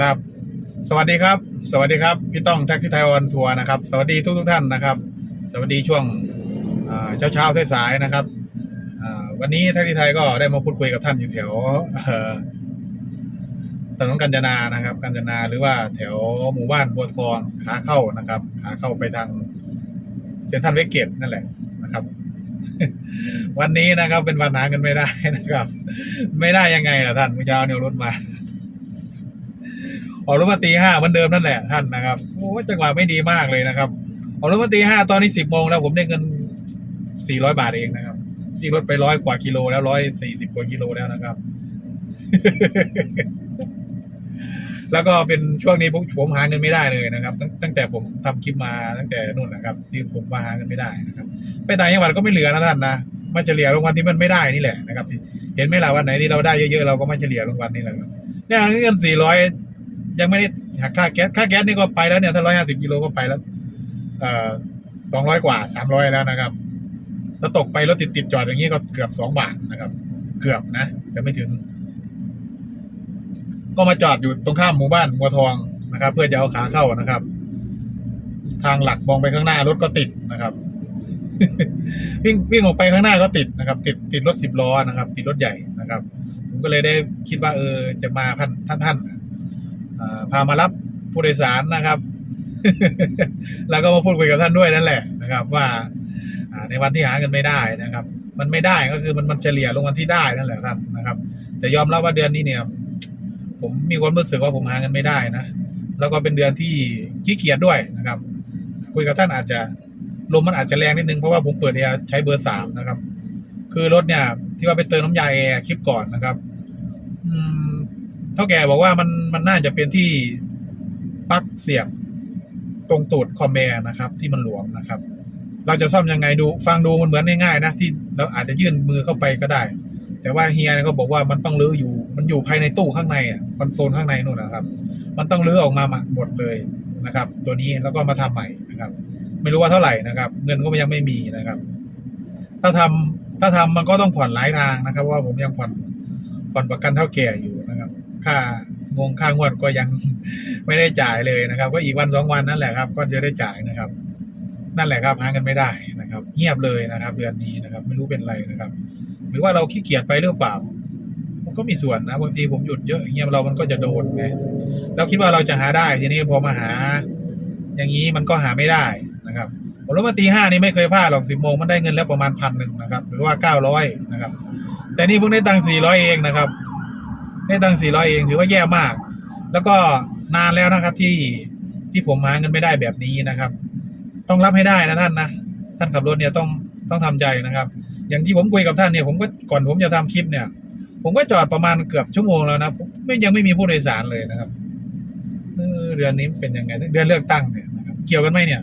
ครับ สวัสดีครับ สวัสดีครับ พี่ต้องแท็กซี่ไทยออนทัวร์นะครับ สวัสดีทุกทุกท่านนะครับ สวัสดีช่วงเช้าเช้าสายๆนะครับวันนี้แท็กซี่ไทยก็ได้มาพูดคุยกับท่านอยู่แถวถนนกัญจนานะครับ กัญจนาหรือว่าแถวหมู่บ้านบัวทองขาเข้านะครับขาเข้าไปทางเซนทรัลเวสเกตนั่นแหละนะครับ วันนี้นะครับเป็นวันหาเงินไม่ได้นะครับ ไม่ได้ยังไงล่ะท่านเมื่อเช้าเนี่ยรถมา ออกรถมาตีห้าเหมือนเดิมนั่นแหละท่านนะครับโอ้จังหวะไม่ดีมากเลยนะครับออกรถมาตีห้าตอนนี้สิบโมงแล้วผมได้เงินสี่ร้อยบาทเองนะครับที่รถไปร้อยกว่ากิโลแล้วร้อยสี่สิบกว่ากิโลแล้วนะครับ แล้วก็เป็นช่วงนี้ผมหาเงินไม่ได้เลยนะครับ ตั้งแต่ผมทำคลิปมาตั้งแต่นู่นนะครับ ที่ผมมาหาเงินไม่ได้นะครับ ไปต่างจังหวัดก็ไม่เหลือนะท่านนะมาเฉลี่ยรางวัลที่มันไม่ได้นี่แหละนะครับที่เห็นไหมล่ะวันไหนที่เราได้เยอะๆเราก็มาเฉลี่ยรางวัลนี่แหละครับเนี่ยเงินสี่ร้อย ยังไม่ได้หักค่าแก๊สค่าแก๊สนี่ก็ไปแล้วเนี่ยถ้าร้อยห้าสิบกิโลก็ไปแล้วสองร้อยกว่าสามร้อยแล้วนะครับถ้าตกไปรถติดติดจอดอย่างนี้ก็เกือบสองบาทนะครับ เกือบนะแต่ไม่ถึง ก็มาจอดอยู่ตรงข้ามหมู่บ้านมัวทองนะครับ เพื่อจะเอาขาเข้านะครับ ทางหลักมองไปข้างหน้ารถก็ติดนะครับ วิ่งวิ่งออกไปข้างหน้าก็ติดนะครับ ติดติดรถสิบล้อนะครับ ติดรถใหญ่นะครับ ผมก็เลยได้คิดว่า เออจะมาพันท่านท่าน พามารับผู้โดยสารนะครับ แล้วก็มาพูดคุยกับท่านด้วยนั่นแหละนะครับ ว่าในวันที่หาเงินไม่ได้นะครับ มันไม่ได้ก็คือมันมันเฉลี่ยลงวันที่ได้นั่นแหละท่านนะครับ แต่ยอมรับว่าเดือนนี้เนี่ย ผมมีความรู้สึกว่าผมหาเงินไม่ได้นะแล้วก็เป็นเดือนที่ขี้เกียจด้วยนะครับ คุยกับท่านอาจจะลมมันอาจจะแรงนิดนึงเพราะว่าผมเปิดแอร์ใช้เบอร์สามนะครับ คือรถเนี่ย ที่ว่าไปเติมน้ำยาแอร์คลิปก่อนนะครับ อืม ท่าแกบอกว่ามันมันน่าจะเป็นที่ปลั๊กเสียบตรงตูดคอมแมร์นะครับ ที่มันหลวมนะครับ เราจะซ่อมยังไงดู ฟังดูมันเหมือนง่ายๆนะที่เราอาจจะยื่นมือเข้าไปก็ได้ แต่ว่าเฮียเนี่ยเขาบอกว่ามันต้องรื้ออยู่ มันอยู่ภายในตู้ข้างในอะคอนโซลข้างในนู่นนะครับ มันต้องรื้อออกมาหมดเลยนะครับ ตัวนี้แล้วก็มาทำใหม่นะครับ ไม่รู้ว่าเท่าไหร่นะครับ เงินก็ยังไม่มีนะครับ ถ้าทำถ้าทำมันก็ต้องผ่อนหลายทางนะครับ ว่าผมยังผ่อนผ่อนประกันเท่าแก่อยู่ ค่างงค่างวดก็ยังไม่ได้จ่ายเลยนะครับ ก็อีกวันสองวันนั่นแหละครับ ก็จะได้จ่ายนะครับ นั่นแหละครับหาเงินไม่ได้นะครับ เงียบเลยนะครับ เดือนนี้นะครับ ไม่รู้เป็นไรนะครับ หรือว่าเราขี้เกียจไปหรือเปล่ามันก็มีส่วนนะบางทีผมหยุดเยอะเงี้ยเรามันก็จะโดนไงเราคิดว่าเราจะหาได้ทีนี้พอมาหา อย่างนี้มันก็หาไม่ได้นะครับผมรู้ว่าตีห้านี่ไม่เคยพลาดหรอกสิบโมงมันได้เงินแล้วประมาณพันหนึ่งนะครับ หรือว่าเก้าร้อยนะครับ แต่นี่เพิ่งได้ตังค์สี่ร้อยเองนะครับ ได้ตังค์สี่ร้อยเองถือว่าแย่มาก แล้วก็นานแล้วนะครับที่ที่ผมหาเงินไม่ได้แบบนี้นะครับ ต้องรับให้ได้นะท่านนะท่านขับรถเนี่ยต้องต้องทำใจนะครับ อย่างที่ผมคุยกับท่านเนี่ยผมก็ก่อนผมจะทำคลิปเนี่ย ผมก็จอดประมาณเกือบชั่วโมงแล้วนะไม่ยังไม่มีผู้โดยสารเลยนะครับเดือนนี้เป็นยังไงเดือนเลือกตั้งเนี่ยนะครับเกี่ยวกันไหมเนี่ย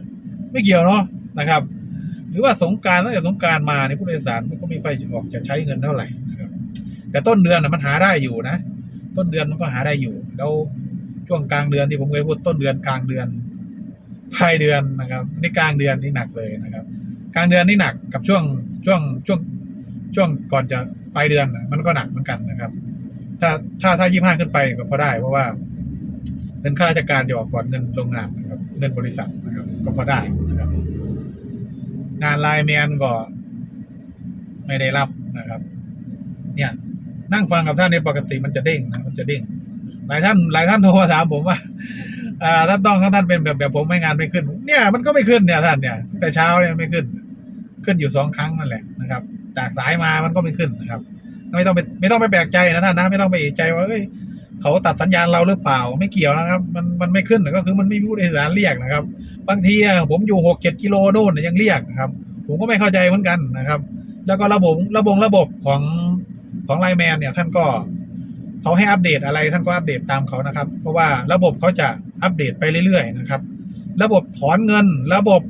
ไม่เกี่ยวเนาะนะครับ หรือว่าสงการตั้งแต่สงการมาเนี่ยผู้โดยสารมันก็ไม่ค่อยออกจะใช้เงินเท่าไหร่นะครับ แต่ต้นเดือนน่ะมันหาได้อยู่นะ ต้นเดือนมันก็หาได้อยู่ แล้วช่วงกลางเดือนที่ผมเคยพูดต้นเดือนกลางเดือนปลายเดือนนะครับนี่กลางเดือนนี่หนักเลยนะครับ กลางเดือนนี่หนักกับช่วงช่วงช่วงช่วงก่อนจะปลายเดือนมันก็หนักเหมือนกันนะครับ ถ้าถ้าถ้ายี่ห้าขึ้นไปก็พอได้เพราะว่าเงินข้าราชการจะออกก่อนเงินโรงงานนะครับเงินบริษัทนะครับก็พอได้นะครับ งานไลน์แมนก็ไม่ได้รับนะครับ เนี่ย นั่งฟังกับท่านในปกติมันจะเด้งนะมันจะเด้ง หลายท่านหลายท่านโทรมาถามผมว่าอ่าท่านต้องท่านเป็นแบบแบบผมไม่งานไม่ขึ้น เนี่ยมันก็ไม่ขึ้นเนี่ยท่านเนี่ย แต่เช้าเนี่ยไม่ขึ้น ขึ้นอยู่สองครั้งนั่นแหละนะครับ จากสายมามันก็ไม่ขึ้นนะครับ ไม่ต้องไปไม่ต้องไปแปลกใจนะท่านนะไม่ต้องไปเอะใจว่าเอ้ยเขาตัดสัญญาณเราหรือเปล่าไม่เกี่ยวนะครับ มันมันไม่ขึ้นก็คือมันไม่มีผู้โดยสารเรียกนะครับ บางทีผมอยู่หกเจ็ดกิโลโน่นยังเรียกนะครับ ผมก็ไม่เข้าใจเหมือนกันนะครับ แล้วก็ระบบระบบระบบของ ของไลแมนเนี่ยท่านก็เขาให้อัปเดตอะไรท่านก็อัปเดตตามเขานะครับ เพราะว่าระบบเขาจะอัปเดตไปเรื่อยๆนะครับ ระบบถอนเงิน ระบบ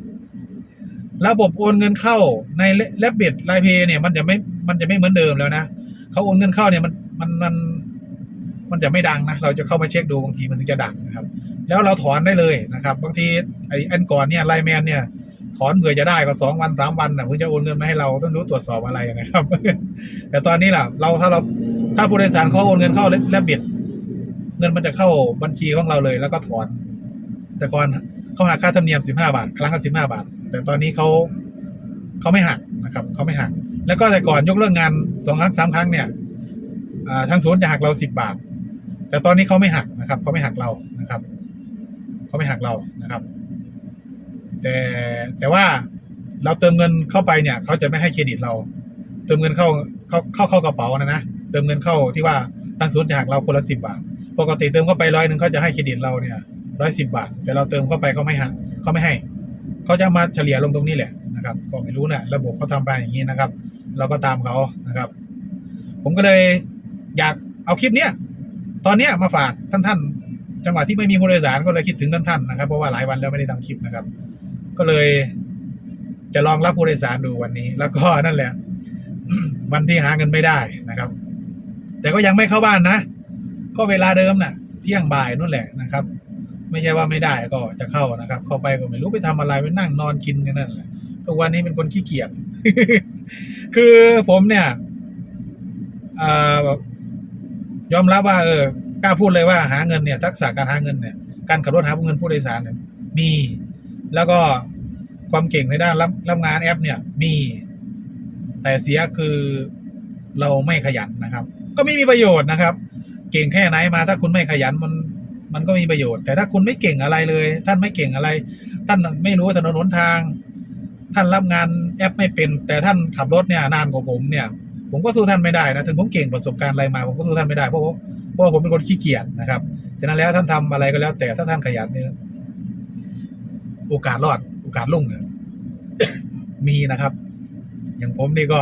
ระบบโอนเงินเข้าในแลบเบดไลเพย์เนี่ย มันจะไม่มันจะไม่เหมือนเดิมแล้วนะเขาโอนเงินเข้าเนี่ยมันมันมันมันจะไม่ดังนะ เราจะเข้ามาเช็คดูบางทีมันถึงจะดังนะครับ แล้วเราถอนได้เลยนะครับ บางทีไอ้อันก่อนเนี่ยไลแมนเนี่ย ถอนเผื่อจะได้ก็สองวันสามวันนะเพื่อจะโอนเงินมาให้เราต้องรู้ตรวจสอบอะไรนะครับ แต่ตอนนี้ล่ะ เราถ้าเราถ้าผู้โดยสารเขาโอนเงินเข้าแลบเบ็ดเงินมันจะเข้าบัญชีของเราเลย แล้วก็ถอน แต่ก่อนเขาหักค่าธรรมเนียมสิบห้าบาท ครั้งละสิบห้าบาท แต่ตอนนี้เขาเขาไม่หักนะครับเขาไม่หัก แล้วก็แต่ก่อนยกเลิกงานสองครั้งสามครั้งเนี่ยทางศูนย์จะหักเราสิบบาท แต่ตอนนี้เขาไม่หักนะครับเขาไม่หักเรานะครับเขาไม่หักเรานะครับ แต่แต่ว่าเราเติมเงินเข้าไปเนี่ยเขาจะไม่ให้เครดิตเรา เติมเงินเข้าเข้าเข้าเข้ากระเป๋านะนะเติมเงินเข้าที่ว่าทางศูนย์จะหักเราคนละสิบบาท ปกติเติมเข้าไปร้อยหนึ่งเขาจะให้เครดิตเราเนี่ยร้อยสิบาท แต่เราเติมเข้าไปเขาไม่หักเขาไม่ให้เขาจะมาเฉลี่ยลงตรงนี้แหละนะครับก็ไม่รู้นะระบบเขาทำไปอย่างนี้นะครับ เราก็ตามเขานะครับ ผมก็เลยอยากเอาคลิปเนี้ยตอนเนี้ยมาฝากท่านท่านๆจังหวะที่ไม่มีผู้โดยสารก็เลยคิดถึงท่านท่านๆนะครับเพราะว่าหลายวันแล้วไม่ได้ทำคลิปนะครับ ก็เลยจะลองรับผู้โดยสารดูวันนี้ แล้วก็นั่นแหละ วันที่หาเงินไม่ได้นะครับ แต่ก็ยังไม่เข้าบ้านนะ ก็เวลาเดิมน่ะ เที่ยงบ่ายนู่นแหละนะครับ ไม่ใช่ว่าไม่ได้ก็จะเข้านะครับ เข้าไปก็ไม่รู้ไปทำอะไรไปนั่งนอนกินกันนั่นแหละทุกวันนี้เป็นคนขี้เกียจคือผมเนี่ยอ่าแบบยอมรับว่า เออกล้าพูดเลยว่าหาเงินเนี่ย ทักษะการหาเงินเนี่ยการขับรถหาเงินผู้โดยสารเนี่ยมี แล้วก็ความเก่งในด้านรับรับงานแอปเนี่ยมี แต่เสียคือเราไม่ขยันนะครับ ก็ไม่มีประโยชน์นะครับ เก่งแค่ไหนมา ถ้าคุณไม่ขยันมันมันก็มีประโยชน์ แต่ถ้าคุณไม่เก่งอะไรเลย ท่านไม่เก่งอะไร ท่านไม่รู้ถนนหนทาง ท่านรับงานแอปไม่เป็น แต่ท่านขับรถเนี่ยนานกว่าผมเนี่ย ผมก็สู้ท่านไม่ได้นะถึงผมเก่งประสบการณ์อะไรมา ผมก็สู้ท่านไม่ได้เพราะว่าเพราะว่าผมเป็นคนขี้เกียจนะครับฉะนั้นแล้วท่านทำอะไรก็แล้ว แต่ถ้าท่านขยันเนี่ย โอกาสรอดโอกาสลุ่งเนี่ยมีนะครับ อย่างผมนี่ก็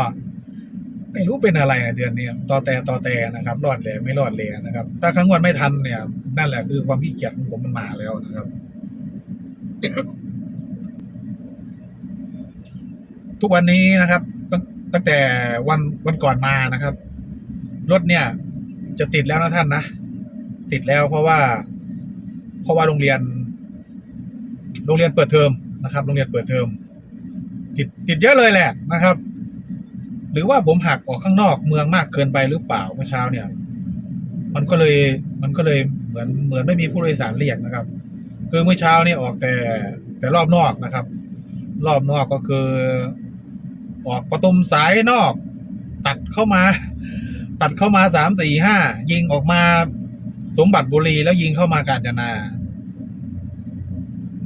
ไม่รู้เป็นอะไรนะเดือนนี้ต่อแต่ต่อแต่นะครับ รอดเลยไม่รอดเลยนะครับ ถ้าครั้งวันไม่ทันเนี่ย นั่นแหละคือความขี้เกียจของผมมันมาแล้วนะครับ ทุกวันนี้นะครับ ตั้งตั้งแต่วันวันก่อนมานะครับ รถเนี่ย จะติดแล้วนะท่านนะ ติดแล้วเพราะว่า เพราะว่าโรงเรียน โรงเรียนเปิดเทอมนะครับ โรงเรียนเปิดเทอมติดติดเยอะเลยแหละนะครับ หรือว่าผมหักออกข้างนอกเมืองมากเกินไปหรือเปล่าเมื่อเช้าเนี่ย มันก็เลยมันก็เลยเหมือนเหมือนไม่มีผู้โดยสารเรียกนะครับ คือเมื่อเช้านี่ออกแต่แต่รอบนอกนะครับ รอบนอกก็คือ ออกประตูมสายนอก ตัดเข้ามา ตัดเข้ามาสามสี่ห้ายิงออกมาสมบัติบุรีแล้วยิงเข้ามากาญจนา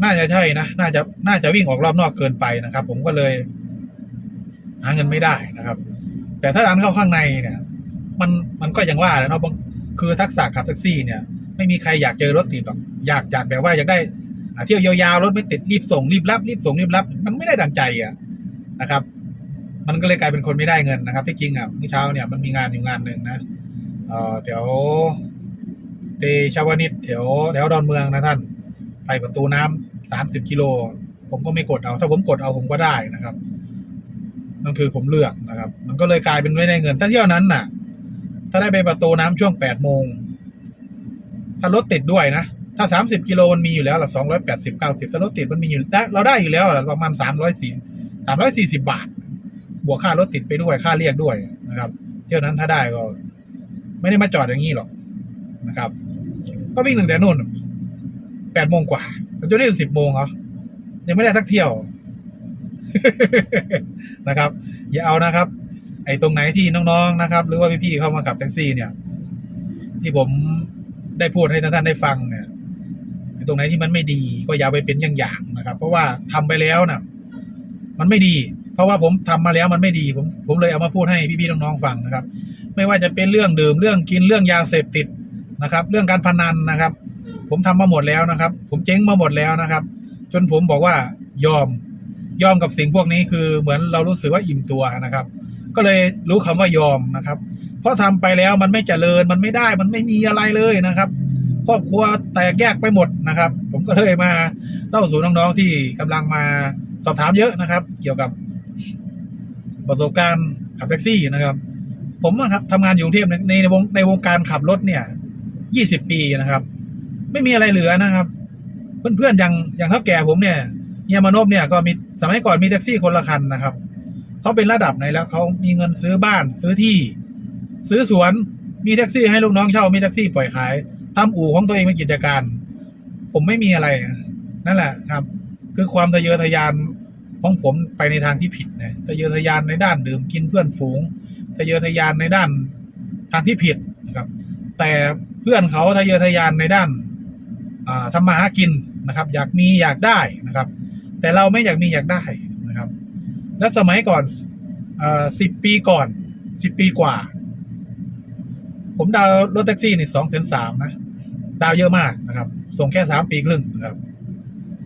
น่าจะใช่นะ น่าจะ น่าจะวิ่งออกรอบนอกเกินไปนะครับ ผมก็เลยหาเงินไม่ได้นะครับ แต่ถ้าดันเข้าข้างในเนี่ย มันมันก็ยังว่าแล้วเนาะคือทักษะขับแท็กซี่เนี่ย ไม่มีใครอยากเจอรถติดหรอกอยากจัดแบบว่าอยากได้อาเที่ยวยาวๆรถไม่ติดรีบส่งรีบรับรีบส่งรีบรับ มันไม่ได้ดังใจอะนะครับ มันก็เลยกลายเป็นคนไม่ได้เงินนะครับ ที่จริงอะเมื่อเช้าเนี่ยมันมีงานอยู่งานหนึ่งนะเอ่อแถวเตชาวนิตแถวแถวดอนเมืองนะท่าน ไปประตูน้ำสามสิบกิโล ผมก็ไม่กดเอา ถ้าผมกดเอาผมก็ได้นะครับนั่นคือผมเลือกนะครับ มันก็เลยกลายเป็นไม่ได้เงิน ถ้าเที่ยวนั้นน่ะ ถ้าได้ไปประตูน้ำช่วงแปดโมง ถ้ารถติดด้วยนะ ถ้าสามสิบกิโลมันมีอยู่แล้วละสองร้อยแปดสิบเก้าสิบถ้ารถติดมันมีอยู่ได้เราได้อยู่แล้วละประมาณสามร้อยสี่สามร้อยสี่สิบบาท บวกค่ารถติดไปด้วยค่าเรียกด้วยนะครับ เที่ยวนั้นถ้าได้ก็ ไม่ได้มาจอดอย่างนี้หรอกนะครับ ก็วิ่งตั้งแต่นู่น แปดโมงกว่าจนนี่สิบโมงเหรอยังไม่ได้สักเที่ยวนะครับ อย่าเอานะครับ ไอ้ตรงไหนที่น้องๆนะครับ หรือว่าพี่ๆเข้ามาขับแท็กซี่เนี่ย ที่ผมได้พูดให้ท่านๆได้ฟังเนี่ยไอ้ตรงไหนที่มันไม่ดีก็อย่าไปเป็นอย่างๆนะครับ เพราะว่าทำไปแล้วน่ะ มันไม่ดี เพราะว่าผมทำมาแล้วมันไม่ดี ผมผมเลยเอามาพูดให้พี่ๆน้องๆฟังนะครับ ไม่ว่าจะเป็นเรื่องดื่มเรื่องกินเรื่องยาเสพติดนะครับ เรื่องการพนันนะครับ ผมทำมาหมดแล้วนะครับ ผมเจ๊งมาหมดแล้วนะครับ จนผมบอกว่ายอมยอมกับสิ่งพวกนี้คือเหมือนเรารู้สึกว่าอิ่มตัวนะครับ ก็เลยรู้คำว่ายอมนะครับ เพราะทำไปแล้วมันไม่เจริญมันไม่ได้มันไม่มีอะไรเลยนะครับครอบครัวแตกแยกไปหมดนะครับ ผมก็เลยมาเล่าสู่น้องๆที่กำลังมาสอบถามเยอะนะครับ เกี่ยวกับประสบการณ์ขับแท็กซี่นะครับ ผมอะครับทำงานอยู่กรุงเทพในในวงในวงการขับรถเนี่ยยี่สิบปีนะครับ ไม่มีอะไรเหลือนะครับ เพื่อนๆอย่างอย่างเท่าแก่ผมเนี่ยเฮียมานพเนี่ยก็มีสมัยก่อนมีแท็กซี่คนละคันนะครับเขาเป็นระดับไหนแล้วเขามีเงินซื้อบ้านซื้อที่ ซื้อสวนมีแท็กซี่ให้ลูกน้องเช่ามีแท็กซี่ปล่อยขายทำอู่ของตัวเองเป็นกิจการ ผมไม่มีอะไรนั่นแหละครับ คือความทะเยอทะยานของผมไปในทางที่ผิดนะทะเยอทะยานในด้านดื่มกินเพื่อนฝูงทะเยอทะยานในด้านทางที่ผิดนะครับ แต่เพื่อนเขาทะเยอทะยานในด้าน ทำมาหากินนะครับ อยากมีอยากได้นะครับ แต่เราไม่อยากมีอยากได้นะครับ และสมัยก่อนสิบปีก่อนสิบปีกว่า ผมดาวรถแท็กซี่นี่สองแสนสามนะดาวเยอะมากนะครับ ส่งแค่สามปีครึ่งนะครับ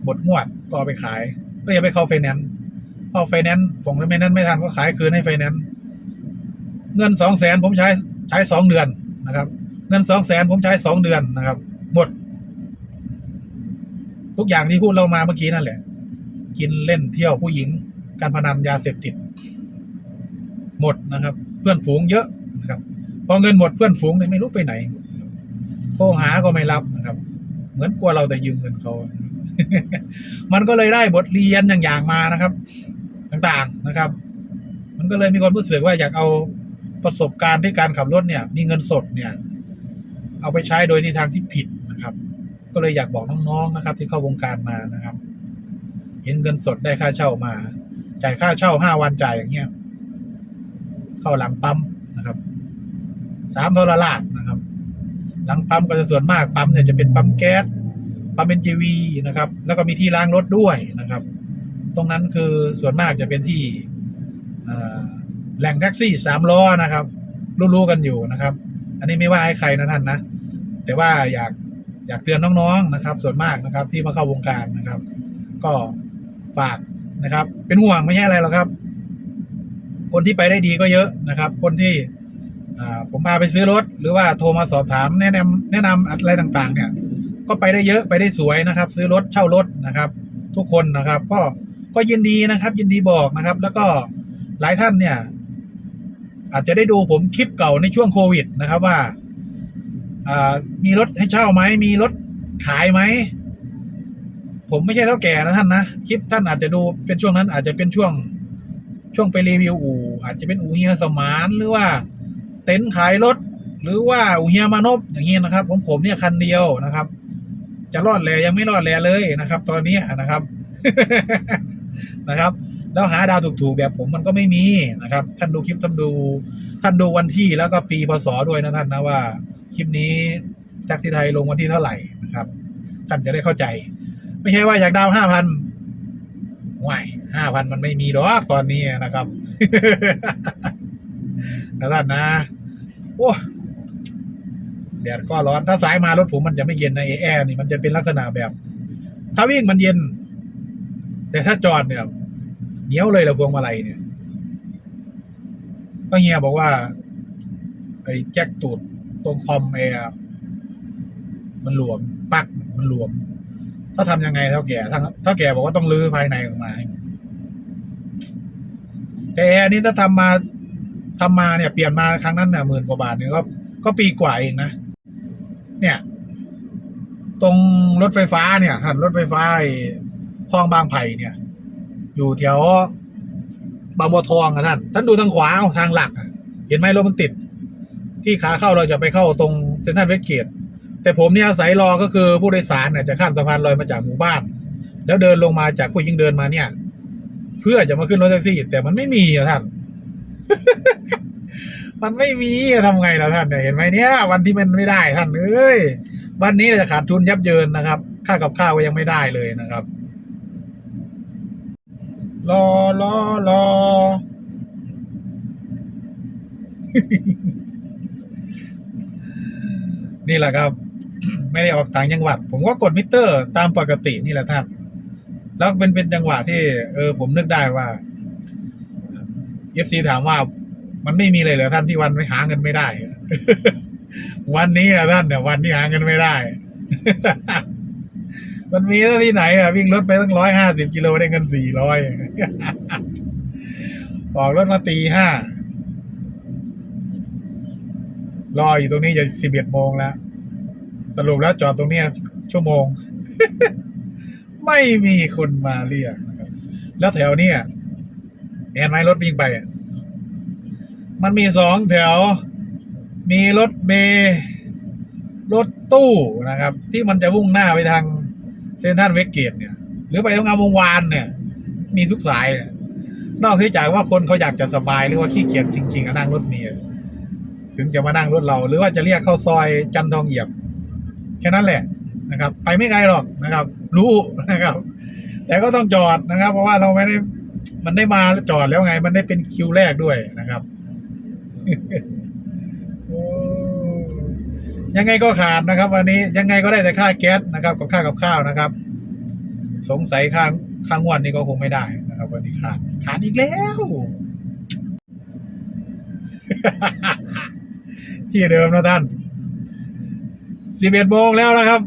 บทงวดก็ไปขาย ก็ย่าไปเข้าไฟแนนซ์เข้าไฟแนนซ์ส่งไฟแนนซ์ไม่ทันก็ขายคืนให้ไฟแนนซ์เงินสองแสนผมใช้ใช้สองเดือนนะครับ เงินสองแสนผมใช้สองเดือนนะครับ หมด ทุกอย่างที่พูดเรามาเมื่อกี้นั่นแหละ กินเล่นเที่ยวผู้หญิง การพนันยาเสพติด หมดนะครับ เพื่อนฝูงเยอะนะครับ พอเงินหมดเพื่อนฝูงเนี่ยไม่รู้ไปไหน โทรหาก็ไม่รับนะครับ เหมือนกลัวเราแต่ยืมเงินเขา มันก็เลยได้บทเรียนอย่างๆมานะครับ ต่างๆนะครับ มันก็เลยมีความรู้สึกว่าอยากเอาประสบการณ์ที่การขับรถเนี่ย มีเงินสดเนี่ย เอาไปใช้โดยที่ทางที่ผิดนะครับ ก็เลยอยากบอกน้องๆนะครับ ที่เข้าวงการมานะครับ เห็นเงินสดได้ค่าเช่ามา จ่ายค่าเช่าห้าวันจ่ายอย่างเงี้ย เข้าหลังปั๊มนะครับสามโทรลาดนะครับ หลังปั๊มก็จะส่วนมากปั๊มเนี่ยจะเป็นปั๊มแก๊สปั๊มเป็นจีวีนะครับ แล้วก็มีที่ล้างรถด้วยนะครับ ตรงนั้นคือส่วนมากจะเป็นที่แหล่งแท็กซี่สามล้อนะครับ รู้ๆกันอยู่นะครับ อันนี้ไม่ว่าให้ใครนะท่านนะ แต่ว่าอยาก อยากเตือนน้องๆนะครับ ส่วนมากนะครับที่มาเข้าวงการนะครับ ก็ฝากนะครับ เป็นห่วงไม่ใช่อะไรหรอกครับ คนที่ไปได้ดีก็เยอะนะครับ คนที่ผมพาไปซื้อรถ หรือว่าโทรมาสอบถามแนะนำแนะนำอะไรต่างๆ เนี่ย ก็ไปได้เยอะไปได้สวยนะครับ ซื้อรถเช่ารถนะครับ ทุกคนนะครับ ก็ก็ยินดีนะครับ ยินดีบอกนะครับ แล้วก็หลายท่านเนี่ย อาจจะได้ดูผมคลิปเก่าในช่วงโควิดนะครับว่า มีรถให้เช่าไหม มีรถขายไหม ผมไม่ใช่เท่าแก่นะท่านนะ คลิปท่านอาจจะดูเป็นช่วงนั้นอาจจะเป็นช่วง ช่วงไปรีวิวอู่ อาจจะเป็นอู่เฮียสมานหรือว่า เต็นท์ขายรถ หรือว่าอู่เฮียมานพอย่างนี้นะครับ ผมผมเนี่ยคันเดียวนะครับ จะรอดแลยังไม่รอดแลเลยนะครับ ตอนนี้นะครับนะครับแล้วหาดาวถูกๆแบบผมมันก็ไม่มีนะครับ ท่านดูคลิปท่านดู ท่านดูวันที่แล้วก็ปีพศด้วยนะท่านนะว่า คลิปนี้แท็กซี่ไทยลงวันที่เท่าไหร่นะครับ ท่านจะได้เข้าใจ ไม่ใช่ว่าอยากดาวห้าพันว่ายห้าพันมันไม่มีหรอกตอนนี้นะครับนะท่านนะ โอ้แดดก็ร้อน ถ้าสายมารถผมมันจะไม่เย็นนะเอแอร์นี่มันจะเป็นลักษณะแบบ ถ้าวิ่งมันเย็น แต่ถ้าจอดเนี่ยเหนียวเลยละพวงมาลัยเนี่ยก็เฮียบอกว่า ไอ้แจ็คตูด ตรงคอมแอร์มันหลวมปักมันหลวม ถ้าทำยังไงเท่าแก่ถ้าเท่าแก่บอกว่าต้องรื้อภายในออกมาแต่แอร์นี้ถ้าทำมาทำมาเนี่ยเปลี่ยนมาครั้งนั้นเนี่ยหมื่นกว่าบาทเนี่ยก็ก็ปีกว่าเองนะเนี่ย ตรงรถไฟฟ้าเนี่ยท่านรถไฟฟ้าคลองบางไผ่เนี่ย อยู่แถวบางบัวทองอะท่านท่านดูทางขวาเอาทางหลักเห็นไหมรถมันติด ที่ขาเข้าเราจะไปเข้าตรงเซ็นทรัลเวสเกตแต่ผมเนี่ยอาศัยรอก็คือผู้โดยสารเนี่ยจะข้ามสะพานลอยมาจากหมู่บ้าน แล้วเดินลงมาจากผู้หญิงเดินมาเนี่ย เพื่อจะมาขึ้นรถแท็กซี่ แต่มันไม่มีอะท่าน มันไม่มีอะทำไงล่ะท่านเนี่ยเห็นไหมเนี่ย วันที่มันไม่ได้ท่านเอ้ยวันนี้เราจะขาดทุนยับเยินนะครับ ค่ากับข้าวก็ยังไม่ได้เลยนะครับรอรอรอ นี่แหละครับ ไม่ได้ออกต่างจังหวัด ผมก็กดมิเตอร์ ตามปกตินี่แหละท่านแล้วเป็นเป็นจังหวะที่ เออ ผมนึกได้ว่าเอฟซีถามว่า มันไม่มีเลยเหรอท่านที่วันไม่หาเงินไม่ได้ วันนี้อะท่านเนี่ยวันที่หาเงินไม่ได้ มันมีที่ไหนอะวิ่งรถไปตั้งร้อยห้าสิบกิโลได้เงินสี่ร้อยออกรถมาตีห้า รออยู่ตรงนี้จะสิบเอ็ดโมงแล้ว สรุปแล้วจอดตรงนี้ชั่วโมง ไม่มีคนมาเรียกนะครับแล้วแถวเนี้ยเห็นไหมรถวิ่งไป มันมีสองแถว มีรถเมย์รถตู้นะครับ ที่มันจะมุ่งหน้าไปทางเซนทรัลเวสเกตเนี่ย หรือไปทางงามวงวานเนี่ย มีทุกสาย นอกจากว่าคนเขาอยากจะสบายหรือว่าขี้เกียจจริงๆก็นั่งรถเมล์ ถึงจะมานั่งรถเรา หรือว่าจะเรียกเข้าซอยจันทองเหยียบ แค่นั้นแหละนะครับ ไปไม่ไกลหรอกนะครับ รู้นะครับ แต่ก็ต้องจอดนะครับ เพราะว่าเราไม่ได้มันได้มาแล้วจอดแล้วไง มันได้เป็นคิวแรกด้วยนะครับยังไงก็ขาดนะครับ วันนี้ยังไงก็ได้แต่ค่าแก๊สนะครับกับค่ากับข้าวนะครับ สงสัยค่าค่างวดนี้ก็คงไม่ได้นะครับ วันนี้ขาดขาดอีกแล้ว ที่เดิมนะท่านสิบเอ็ดโมงแล้วนะครับ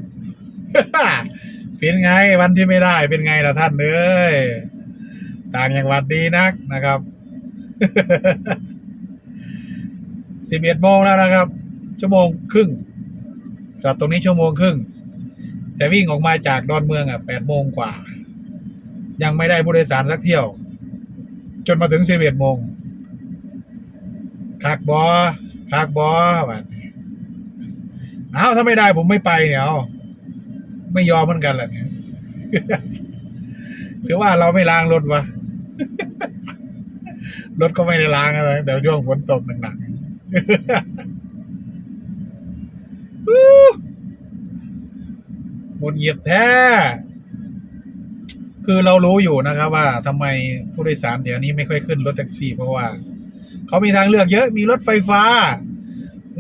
เป็นไงวันที่ไม่ได้เป็นไงล่ะท่านเอ้ยต่างจังหวัดดีนักนะครับสิบเอ็ดโมงแล้วนะครับ ชั่วโมงครึ่งจอดตรงนี้ชั่วโมงครึ่ง แต่วิ่งออกมาจากดอนเมืองอะแปดโมงกว่า ยังไม่ได้ผู้โดยสารสักเที่ยว จนมาถึงสิบเอ็ดโมงคักบอ คักบอบัดนี้เอาถ้าไม่ได้ผมไม่ไปเนี่ยเอาไม่ยอมเหมือนกันแหละเนี่ยหรือว่าเราไม่ล้างรถวะรถก็ไม่ได้ล้างอะไรเดี๋ยวช่วงฝนตกหนักๆหมดเหยียดแท้ คือเรารู้อยู่นะครับว่าทำไมผู้โดยสารเดี๋ยวนี้ไม่ค่อยขึ้นรถแท็กซี่เพราะว่า เขามีทางเลือกเยอะมีรถไฟฟ้า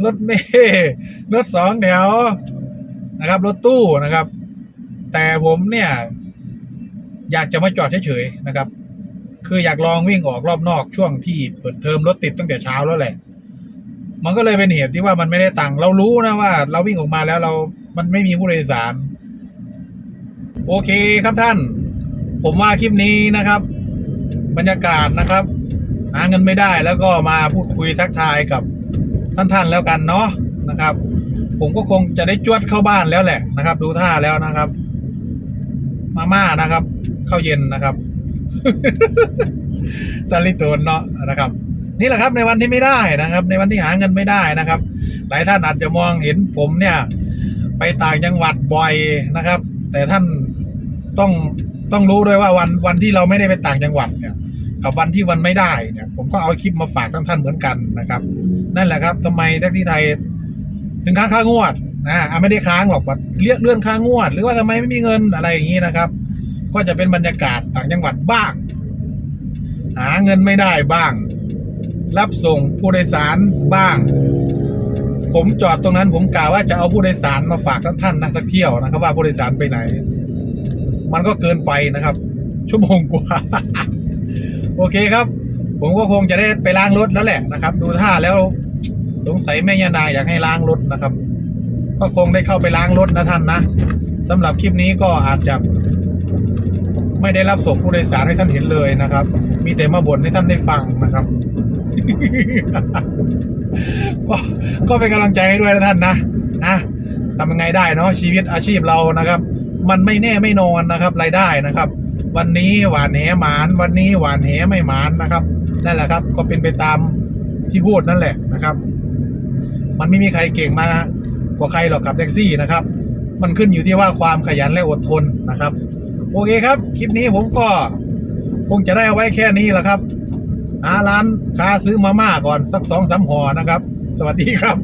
รถเมล์รถสองแถวนะครับ รถตู้นะครับ แต่ผมเนี่ย อยากจะมาจอดเฉยๆนะครับ คืออยากลองวิ่งออกรอบนอกช่วงที่เปิดเทอมรถติดตั้งแต่เช้าแล้วแหละ มันก็เลยเป็นเหตุที่ว่ามันไม่ได้ตังค์เรารู้นะว่า เราวิ่งออกมาแล้วเรา มันไม่มีผู้โดยสาร โอเคครับท่าน ผมว่าคลิปนี้นะครับ บรรยากาศนะครับ หาเงินไม่ได้แล้วก็มาพูดคุยทักทายกับท่านๆแล้วกันเนาะนะครับ ผมก็คงจะได้จวดเข้าบ้านแล้วแหละนะครับ ดูท่าแล้วนะครับ มาม่านะครับข้าวเย็นนะครับตาลิโตนเนาะนะครับ นี่แหละครับในวันที่ไม่ได้นะครับ ในวันที่หาเงินไม่ได้นะครับ หลายท่านอาจจะมองเห็นผมเนี่ย ไปต่างจังหวัดบ่อยนะครับ แต่ท่านต้องต้องรู้ด้วยว่าวันวันที่เราไม่ได้ไปต่างจังหวัดเนี่ย กับวันที่วันไม่ได้เนี่ยผมก็เอาคลิปมาฝากท่านท่านเหมือนกันนะครับ นั่นแหละครับทำไมแท็กซี่ไทย ถึงค้างค่างวดนะอะไม่ได้ค้างหรอกว่าเรียกเลื่อนค่างวด หรือว่าทำไมไม่มีเงินอะไรอย่างนี้นะครับ ก็จะเป็นบรรยากาศต่างจังหวัดบ้าง หาเงินไม่ได้บ้าง รับส่งผู้โดยสารบ้าง ผมจอดตรงนั้นผมกล่าวว่าจะเอาผู้โดยสารมาฝากท่านท่านนะสักเที่ยวนะครับ ว่าผู้โดยสารไปไหน มันก็เกินไปนะครับ ชั่วโมงกว่า โอเคครับ ผมก็คงจะได้ไปล้างรถแล้วแหละนะครับ ดูท่าแล้วสงสัยแม่ยานางอยากให้ล้างรถนะครับ ก็คงได้เข้าไปล้างรถนะท่านนะสำหรับคลิปนี้ก็อาจจะ ไม่ได้รับส่งผู้โดยสารให้ท่านเห็นเลยนะครับ มีแต่มาบ่นให้ท่านได้ฟังนะครับก็ก็เป็นกำลังใจให้ด้วยนะท่านนะนะทำยังไงได้เนาะชีวิตอาชีพเรานะครับ มันไม่แน่ไม่นอนนะครับ รายได้นะครับ วันนี้หวานแหหมาน วันนี้หวานแหไม่หมานนะครับนั่นแหละครับ ก็เป็นไปตามที่พูดนั่นแหละนะครับ มันไม่มีใครเก่งมากว่าใครหรอกขับแท็กซี่นะครับ มันขึ้นอยู่ที่ว่าความขยันและอดทนนะครับ โอเคครับ คลิปนี้ผมก็คงจะได้เอาไว้แค่นี้แหละครับหาร้านค้าซื้อมาม่าก่อนสักสองสามห่อนะครับ สวัสดีครับ